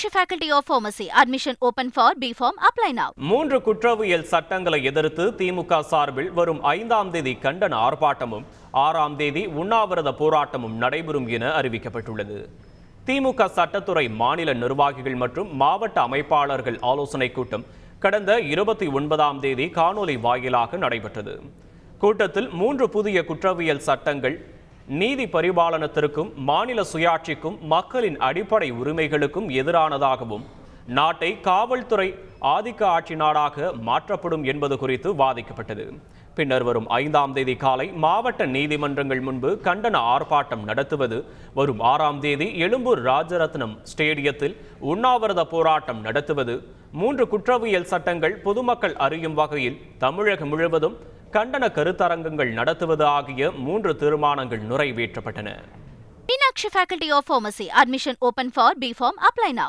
Daksha faculty of pharmacy admission open for B pharm apply now மூன்று குற்றவியல் சட்டங்களை எதிர்த்து திமுக சார்பில் வரும் ஐந்தாம் தேதி கண்டன ஆர்ப்பாட்டமும் ஆறாம் தேதி உண்ணாவிரத போராட்டமும் நடைபெறும் என அறிவிக்கப்பட்டுள்ளது. திமுக சட்டத்துறை மாநில நிர்வாகிகள் மற்றும் மாவட்ட அமைப்பாளர்கள் ஆலோசனைக் கூட்டம் கடந்த இருபத்தி ஒன்பதாம் தேதி காணொலி வாயிலாக நடைபெற்றது. கூட்டத்தில் மூன்று புதிய குற்றவியல் சட்டங்கள் நீதி பரிபாலனத்திற்கும் மாநில சுயாட்சிக்கும் மக்களின் அடிப்படை உரிமைகளுக்கும் எதிரானதாகவும் நாட்டை காவல்துறை ஆதிக்க ஆட்சி நாடாக மாற்றப்படும் என்பது குறித்து வாதிக்கப்பட்டது. பின்னர் வரும் ஐந்தாம் தேதி காலை மாவட்ட நீதிமன்றங்கள் முன்பு கண்டன ஆர்ப்பாட்டம் நடத்துவது வரும் ஆறாம் தேதி எழும்பூர் ராஜரத்னம் ஸ்டேடியத்தில் உண்ணாவிரத போராட்டம் நடத்துவது மூன்று குற்றவியல் சட்டங்கள் பொதுமக்கள் அறியும் வகையில் தமிழகம் முழுவதும் கண்டன கருத்தரங்கங்கள் நடத்துவது ஆகிய மூன்று தீர்மானங்கள் நிறைவேற்றப்பட்டன Meenakshi faculty of pharmacy admission open for B pharm apply now